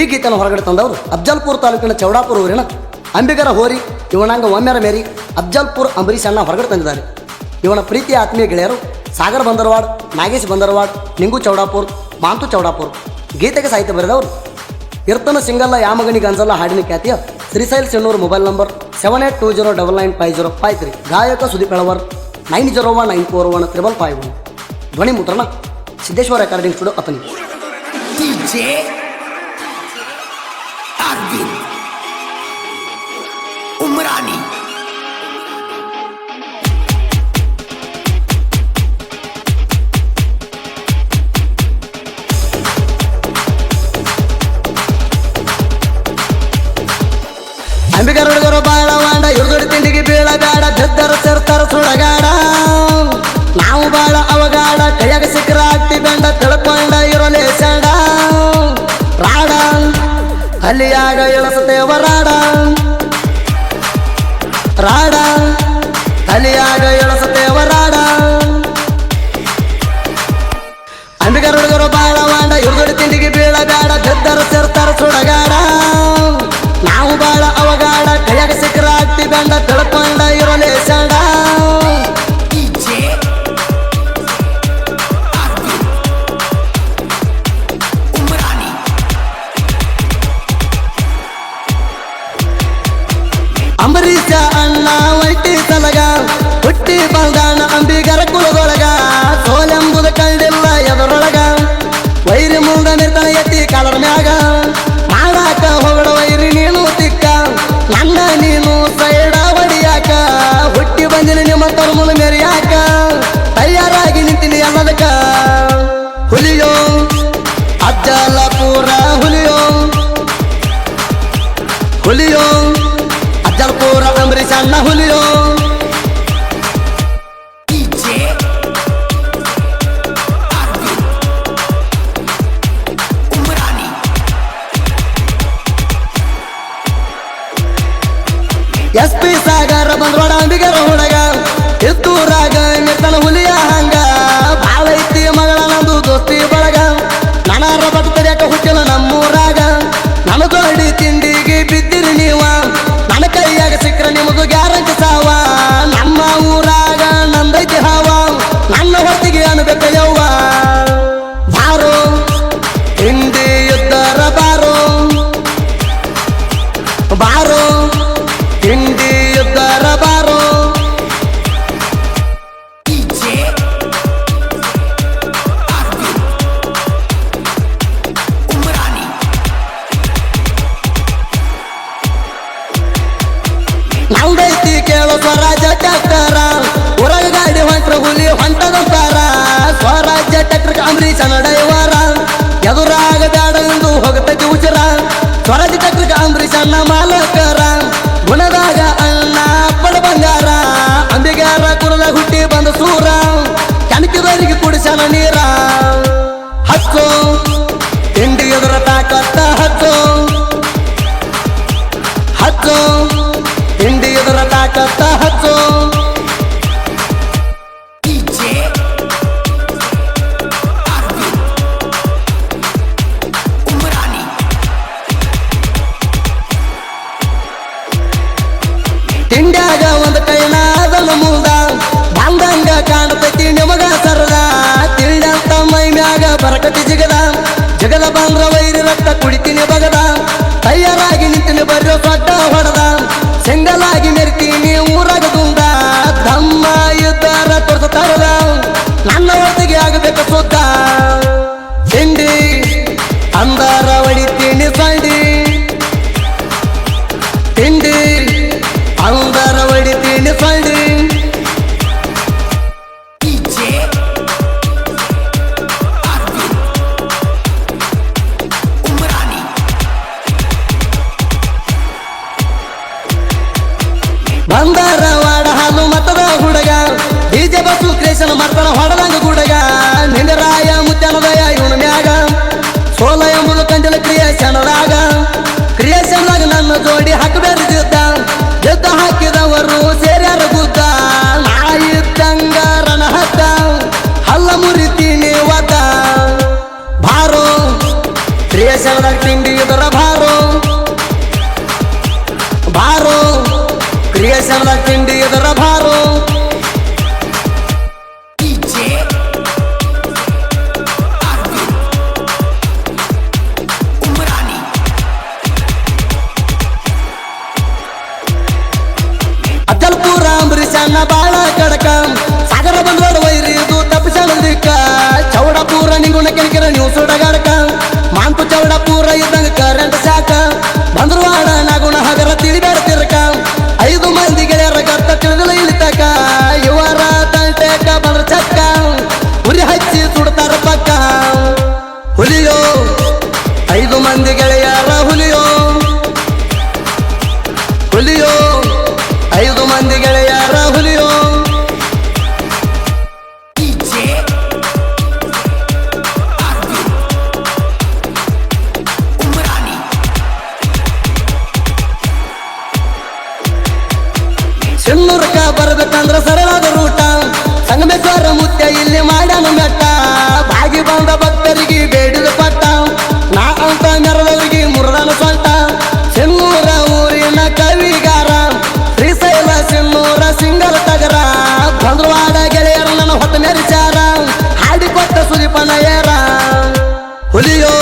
ಈ ಗೀತನ ಹೊರಗಡೆ ತಂದವರು ಅಫ್ಜಲ್ಪುರ್ ತಾಲೂಕಿನ ಚೌಡಾಪುರ ಊರಿನ ಅಂಬಿಗರ ಹೋರಿ ಇವನಾಂಗ ಒಮ್ಮೆರ ಮೇರಿ ಅಫ್ಜಲ್ಪುರ್ ಅಂಬರೀಷ್ ಅಣ್ಣ ಹೊರಗಡೆ ತಂದಿದ್ದಾರೆ. ಇವನ ಪ್ರೀತಿಯ ಆತ್ಮೀಯ ಗೆಳೆಯರು ಸಾಗರ್ ಬಂದರವಾಡ್, ನಾಗೇಶ್ ಬಂದರವಾಡ್, ನಿಂಗು ಚೌಡಾಪುರ್, ಮಾಂತು ಚೌಡಾಪುರ್. ಗೀತೆಗೆ ಸಾಹಿತ್ಯ ಬರೆದವರು ಇರ್ತನ ಸಿಂಗಲ್ಲ ಯಾಮಗನಿಗೆ ಅನ್ಸಲ್ಲ ಹಾಡಿನ ಖ್ಯಾತಿಯ Shrishail Sennur mobile number seven eight two zero double nine five zero five three. ಗಾಯಕ Sudeep Elavar nine zero one nine four one triple five one. ಧ್ವನಿ ಮುದ್ರಣ ಸಿದ್ದೇಶ್ವರ ರೆಕಾರ್ಡಿಂಗ್ ಸ್ಟುಡಿಯೋ ಅತನಿ ಅಂಬಿಗರ ಹುಡುಗರು ಬಾಳ ವಾಂಡ ಇವ್ರದೊಡಿ ತಿಂಡಿಗೆ ಬೀಳಗಾಡ ಬೆದ್ದರ ಸೇರ್ತಾರ ಸುಡಗಾಡ. ನಾವು ಬಾಳ ಅವಗಾಡ, ಕೈಯಾಗ ಸಿಕ್ಕರ ಅಟ್ಟಿ ಬೆಂಡ, ತಿಳ್ಕೊಂಡ ಇರೋಲೆ ಸಡ ರಾಡ, ಅಲ್ಲಿಯಾಗ ಇಳಸತೇವ ಬಂದಾಣ ಅಂಬಿಗರ ಕುಲದೊಳಗ. ಸೋಲೆಂಬುದು ಕಂಡಿಲ್ಲ ಎದರೊಳಗ. ವೈರಿ ಮುಂದ ನಿರ್ತನ ಎತ್ತಿ ಕಾಲರ ಮ್ಯಾಗ. ಮಾಡಾಕ ಹೊಗಳ ವೈರಿ ನೀನು ತಿಕ್ಕ. ನನ್ನ ನೀನು ಸೈಡ ಹೊಡಿಯಾಕ ಹುಟ್ಟಿ ಬಂದಿನ ನಿಮ್ಮ ತರುಮುಲ ಮೆರಿಯಾಕ. ತಯಾರಾಗಿ ನಿಂತಿನಿ ಎಲ್ಲದಕ್ಕ ಹುಲಿಯೋ ಅಜ್ಜಲ ಪೂರ ಹುಲಿಯೋ. ಹುಲಿಯೋ, ಅಜ್ಜಲ್ಪುರ ಅಂಬರೀಷ್ ಅಣ್ಣ ಹುಲಿಯೋ. ಬಂದ್ರೋಡ ಅಂಬಿಗರ ನಲ್ದೈತಿ ಕೇಳೋ ಸ್ವರಾಜ್ಯ ಟ್ಯಾಕ್ಟರ ಹೊರಗ ಗಾಡಿ ಹೊಂಟ್ರ ಹುಲಿ ಹೊಂಟದಂತಾರ. ಸ್ವರಾಜ್ಯ ಟ್ಯಾಕ್ಟರ್ ಅಂಬರೀಷ ನಡೆಯುವಾರ. ಎದುರಾಗ ಬ್ಯಾಡ ಎಂದು ಹೋಗತೈತಿ ಉಚಿರ ಸ್ವರಾಜ್ಯ ಟ್ಯಾಕ್ಟರ್ ಕಾಂಬ್ರಿ ಅಣ್ಣ ಮಾಲಕರ. ಗುಣದಾಗ ಅಣ್ಣ ಅಪ್ಪಳ ಬಂಗಾರ. ಅಂಬಿಗಾರ ಕುರದ ಹುಟ್ಟಿ ಬಂದ ಸೂರ. ಕಣಕಿದವರಿಗೆ ಕುಡಿಸನ ನೀರ. ಹಚ್ಚೋ ತಿಂಡ್ಯಾಗ ಒಂದು ಅದನ್ನು ಮುಂದ ಬಂದಂಗ ಕಾಣತೈತಿ ನಿಮಗ ಸರದ? ತಿಂಡಂತ ಮೈ ಮ್ಯಾಗ ಬರಕತಿ ಜಿಗದ? ಜಗದ ಬಂದ್ರ ವೈರಿ ರಕ್ತ ಕುಡಿತೀನಿ ಬಗದ? ತಯಾರಾಗಿ ನಿಂತಿನ ಬರ್ರೋ ಬಸ್ಸು ಕ್ರೇಷನ್ ಮಾಡ್ತಾನ ಹೊಡದಂಗ ಗುಡಗ ನಿಂಗರಾಯ ಮುತ್ಯಾನದಯ ಇವನ ಮ್ಯಾಗ ಸೋಲ ಎಂಬುದು ಕಂದಿಲ ಕ್ರಿಯೇಷನ್ದಾಗ ಕ್ರಿಯೇಷನ್ದಾಗ ಅಜ್ಜಲ್ಪುರ ಅಂಬರೀಷಣ್ಣ ಬಾಳ ಕಡಕ. ಸಾಗರ ಬಂದೋಡ ವೈರಿ ಇದು ತಪ್ಪಿಸಣದಿಕ್ಕ ಚೌಡಪುರ ನಿಂಗುಣ ಕೆಣಕಿರ ನೀವು ಸುಡಗಾಡಕ. ಮಾನ್ಪು ಚೌಡಪುರ ಇದ್ದಂಗ ಕರೆಂಟ್ ಸಿನ್ನೂರಕ್ಕ ಬರ್ಬೇಕಂದ್ರ ಸರಳಾದ ರೂಟ. ಸಂಗಮೇಶ್ವರ ಮುತ್ಯ ಇಲ್ಲಿ ಮಾಡ್ಯಾನ ಮೆಟ್ಟ. ಬಾಗಿ ಬಂದ ಭಕ್ತರಿಗೆ ಬೇಡಿದ ಪಟ್ಟ. ನಾ ಅಂತ ಮೆರದವರಿಗೆ ಮುರದನ ಸೊಂಟ. ಸಿನ್ನೂರ ಊರಿನ ಕವಿಗಾರ. ಶ್ರೀಶೈಲ ಸಿನ್ನೂರ ಸಿಂಗಲ್ ತಗರ. ಬಂದ್ರವಾದ ಗೆಳೆಯರ ನನ್ನ ಹೊತ್ತ ಮೆರಿಚಾರ ಹಾಡಿಕೊಟ್ಟ ಸುದೀಪನ ಏರ ಹುಲಿಯೋ